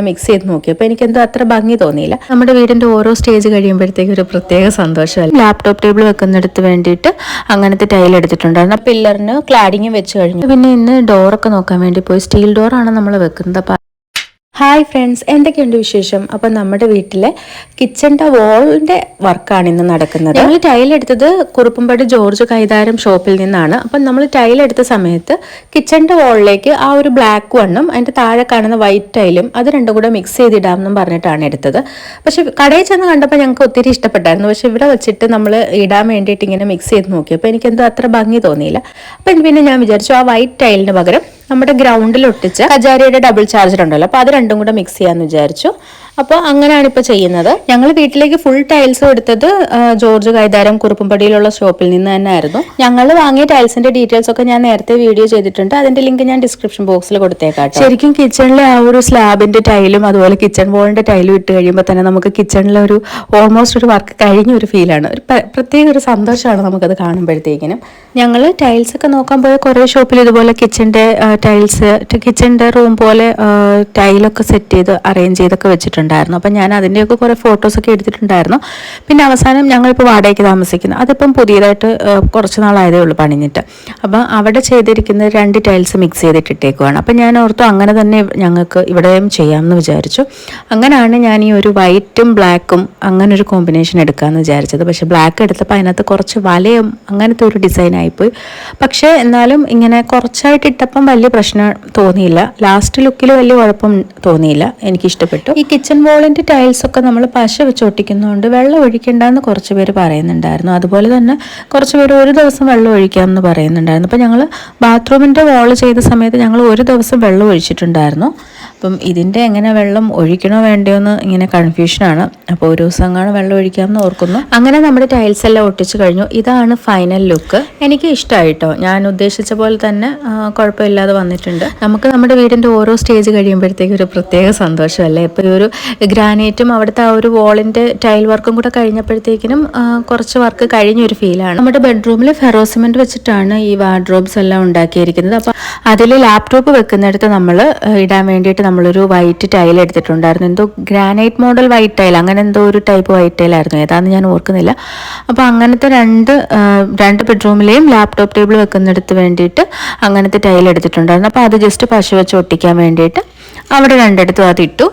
Mix ചെയ്ത് നോക്കിയപ്പോൾ എനിക്ക് എന്തോ അത്ര ഭംഗി തോന്നിയില്ല. നമ്മുടെ വീടിന്റെ ഓരോ സ്റ്റേജ് കഴിയുമ്പോഴത്തേക്ക് ഒരു പ്രത്യേക സന്തോഷമല്ല? ലാപ്ടോപ്പ് ടേബിൾ വെക്കുന്നിടത്ത് വേണ്ടിയിട്ട് അങ്ങനത്തെ ടൈൽ എടുത്തിട്ടുണ്ടായിരുന്നു. പില്ലറിന് ക്ലാഡിങ് വെച്ച് കഴിഞ്ഞു. പിന്നെ ഇന്ന് ഡോറൊക്കെ നോക്കാൻ വേണ്ടി പോയി. സ്റ്റീൽ ഡോറാണ് നമ്മൾ വെക്കുന്നത്. ഹായ് ഫ്രണ്ട്സ് എന്തൊക്കെയുണ്ട് വിശേഷം? അപ്പം നമ്മുടെ വീട്ടിലെ കിച്ചണിന്റെ വോളിന്റെ വർക്കാണ് ഇന്ന് നടക്കുന്നത്. നമ്മൾ ടൈൽ എടുത്തത് കുറുപ്പുംപടി ജോർജ് കൈതാരം ഷോപ്പിൽ നിന്നാണ്. അപ്പം നമ്മൾ ടൈൽ എടുത്ത സമയത്ത് കിച്ചണിന്റെ വോളിലേക്ക് ആ ഒരു ബ്ലാക്ക് വണ്ണും അതിന്റെ താഴെ കാണുന്ന വൈറ്റ് ടൈലും അത് രണ്ടും കൂടെ മിക്സ് ചെയ്തിടാമെന്നും പറഞ്ഞിട്ടാണ് എടുത്തത്. പക്ഷെ കടയിൽ ചെന്ന് കണ്ടപ്പോൾ ഞങ്ങൾക്ക് ഒത്തിരി ഇഷ്ടപ്പെട്ടായിരുന്നു. പക്ഷെ ഇവിടെ വെച്ചിട്ട് നമ്മൾ ഇടാൻ വേണ്ടിയിട്ട് ഇങ്ങനെ മിക്സ് ചെയ്ത് നോക്കിയപ്പോൾ എനിക്കെന്തോ അത്ര ഭംഗി തോന്നിയില്ല. അപ്പം പിന്നെ ഞാൻ വിചാരിച്ചു ആ വൈറ്റ് ടൈലിന് പകരം നമ്മുടെ ഗ്രൗണ്ടിൽ ഒട്ടിച്ച് കജാരിയുടെ ഡബിൾ ചാർജർ ഉണ്ടല്ലോ. അപ്പോൾ അത് രണ്ടും കൂടെ മിക്സ് ചെയ്യാന്ന് വിചാരിച്ചു. അപ്പോൾ അങ്ങനെയാണ് ഇപ്പോൾ ചെയ്യുന്നത്. ഞങ്ങൾ വീട്ടിലേക്ക് ഫുൾ ടൈൽസ് എടുത്തത് ജോർജ് കൈതാരം കുറുപ്പുംപടിയിലുള്ള ഷോപ്പിൽ നിന്ന് തന്നെ ആയിരുന്നു. ഞങ്ങൾ വാങ്ങിയ ടൈൽസിന്റെ ഡീറ്റെയിൽസ് ഒക്കെ ഞാൻ നേരത്തെ വീഡിയോ ചെയ്തിട്ടുണ്ട്. അതിന്റെ ലിങ്ക് ഞാൻ ഡിസ്ക്രിപ്ഷൻ ബോക്സിൽ കൊടുത്തേക്കാം ശരിക്കും കിച്ചണിലെ ആ ഒരു സ്ലാബിന്റെ ടൈലും അതുപോലെ കിച്ചൺ വോളിന്റെ ടൈലും ഇട്ട് കഴിയുമ്പോൾ തന്നെ നമുക്ക് കിച്ചണിലെ ഒരു ഓൾമോസ്റ്റ് ഒരു വർക്ക് കഴിഞ്ഞ ഒരു ഫീലാണ് ഒരു പ്രത്യേക ഒരു സന്തോഷമാണ് നമുക്കത് കാണുമ്പോഴത്തേക്കിനും. ഞങ്ങൾ ടൈൽസ് ഒക്കെ നോക്കാൻ പോയ കുറേ ഷോപ്പിൽ ഇതുപോലെ കിച്ചന്റെ ടൈൽസ് കിച്ചന്റെ റൂം പോലെ ടൈലൊക്കെ സെറ്റ് ചെയ്ത് അറേഞ്ച് ചെയ്തൊക്കെ വെച്ചിട്ടുണ്ടായിരുന്നു. അപ്പം ഞാൻ അതിന്റെയൊക്കെ കുറേ ഫോട്ടോസൊക്കെ എടുത്തിട്ടുണ്ടായിരുന്നു. പിന്നെ അവസാനം ഞങ്ങളിപ്പോൾ വാടകയ്ക്ക് താമസിക്കുന്നു. അതിപ്പം പുതിയതായിട്ട് കുറച്ച് നാളായതേ ഉള്ളൂ പണിഞ്ഞിട്ട്. അപ്പം അവിടെ ചെയ്തിരിക്കുന്ന രണ്ട് ടൈൽസ് മിക്സ് ചെയ്തിട്ടിട്ടേക്കുവാണ്. അപ്പം ഞാൻ ഓർത്തു അങ്ങനെ തന്നെ ഞങ്ങൾക്ക് ഇവിടെയും ചെയ്യാമെന്ന് വിചാരിച്ചു. അങ്ങനെയാണ് ഞാൻ ഈ ഒരു വൈറ്റും ബ്ലാക്കും അങ്ങനെ ഒരു കോമ്പിനേഷൻ എടുക്കാമെന്ന് വിചാരിച്ചത്. പക്ഷേ ബ്ലാക്ക് എടുത്തപ്പോൾ അതിനകത്ത് കുറച്ച് വലയും അങ്ങനത്തെ ഒരു ഡിസൈൻ ആയിപ്പോയി. പക്ഷേ എന്നാലും ഇങ്ങനെ കുറച്ചായിട്ട് ഇട്ടപ്പം വലിയ പ്രശ്നം തോന്നിയില്ല. ലാസ്റ്റ് ലുക്കിൽ വലിയ കുഴപ്പം തോന്നിയില്ല. എനിക്ക് ഇഷ്ടപ്പെട്ടു ഈ കിച്ചൺ വോളിന്റെ ടൈൽസ് ഒക്കെ നമ്മൾ പശ വെച്ച് ഒട്ടിക്കുന്നതുകൊണ്ട് വെള്ളം ഒഴിക്കണ്ടെന്ന് കുറച്ച് പേര് പറയുന്നുണ്ടായിരുന്നു. അതുപോലെ തന്നെ കുറച്ച് പേര് ഒരു ദിവസം വെള്ളം ഒഴിക്കാമെന്ന് പറയുന്നുണ്ടായിരുന്നു. അപ്പം ഞങ്ങൾ ബാത്റൂമിന്റെ വോൾ ചെയ്ത സമയത്ത് ഞങ്ങൾ ഒരു ദിവസം വെള്ളം ഒഴിച്ചിട്ടുണ്ടായിരുന്നു. അപ്പം ഇതിന്റെ എങ്ങനെ വെള്ളം ഒഴിക്കണോ വേണ്ടയോ എന്ന് ഇങ്ങനെ കൺഫ്യൂഷനാണ് അപ്പോൾ ഒരു ദിവസം അങ്ങനെ വെള്ളം ഒഴിക്കാമെന്ന് ഓർക്കുന്നു. അങ്ങനെ നമ്മുടെ ടൈൽസ് എല്ലാം ഒട്ടിച്ച് കഴിഞ്ഞു. ഇതാണ് ഫൈനൽ ലുക്ക് എനിക്ക് ഇഷ്ടമായിട്ടോ ഞാൻ ഉദ്ദേശിച്ച പോലെ തന്നെ കുഴപ്പമില്ലാതെ വന്നിട്ടുണ്ട്. നമുക്ക് നമ്മുടെ വീടിന്റെ ഓരോ സ്റ്റേജ് കഴിയുമ്പോഴത്തേക്കും ഒരു പ്രത്യേക സന്തോഷമല്ലേ? ഇപ്പോൾ ഈ ഒരു ഗ്രാനൈറ്റും അവിടുത്തെ ആ ഒരു വോളിന്റെ ടൈൽ വർക്കും കൂടെ കഴിഞ്ഞപ്പോഴത്തേക്കിനും കുറച്ച് വർക്ക് കഴിഞ്ഞൊരു ഫീലാണ് നമ്മുടെ ബെഡ്റൂമിൽ ഫെറോസിമെന്റ് വെച്ചിട്ടാണ് ഈ വാർഡ്രോബ്സ് എല്ലാം ഉണ്ടാക്കിയിരിക്കുന്നത്. അപ്പോൾ അതിൽ ലാപ്ടോപ്പ് വെക്കുന്നിടത്ത് നമ്മൾ ഇടാൻ വേണ്ടിയിട്ട് നമ്മളൊരു വൈറ്റ് ടൈൽ എടുത്തിട്ടുണ്ടായിരുന്നു. എന്തോ ഗ്രാനൈറ്റ് മോഡൽ വൈറ്റ് ടൈൽ അങ്ങനെ എന്തോ ഒരു ടൈപ്പ് വൈറ്റ് ടൈൽ ആയിരുന്നു. ഏതാണെന്ന് ഞാൻ ഓർക്കുന്നില്ല. അപ്പോൾ അങ്ങനത്തെ രണ്ട് രണ്ട് ബെഡ്റൂമിലെയും ലാപ്ടോപ്പ് ടേബിൾ വെക്കുന്നിടത്ത് വേണ്ടിയിട്ട് അങ്ങനത്തെ ടൈൽ എടുത്തിട്ടുണ്ടായിരുന്നു. അപ്പോൾ അത് ജസ്റ്റ് പശ വെച്ച് ഒട്ടിക്കാൻ വേണ്ടിയിട്ട് അവിടെ രണ്ടിടത്തും അതിട്ടു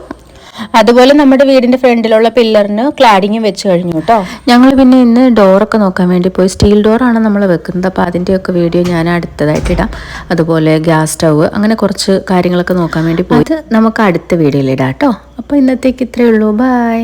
അതുപോലെ നമ്മുടെ വീടിന്റെ ഫ്രണ്ടിലുള്ള പില്ലറിന് ക്ലാഡിങ് വെച്ച് കഴിഞ്ഞു കേട്ടോ ഞങ്ങൾ പിന്നെ ഇന്ന് ഡോറൊക്കെ നോക്കാൻ വേണ്ടി പോയി. സ്റ്റീൽ ഡോറാണ് നമ്മൾ വെക്കുന്നത്. അപ്പോൾ അതിന്റെയൊക്കെ വീഡിയോ ഞാൻ അടുത്തതായിട്ട് ഇടാം. അതുപോലെ ഗ്യാസ് സ്റ്റവ് അങ്ങനെ കുറച്ച് കാര്യങ്ങളൊക്കെ നോക്കാൻ വേണ്ടി പോയി. നമുക്ക് അടുത്ത വീഡിയോയിൽ ഇടാം കേട്ടോ അപ്പോൾ ഇന്നത്തേക്ക് ഇത്രയേ ഉള്ളൂ. ബായ്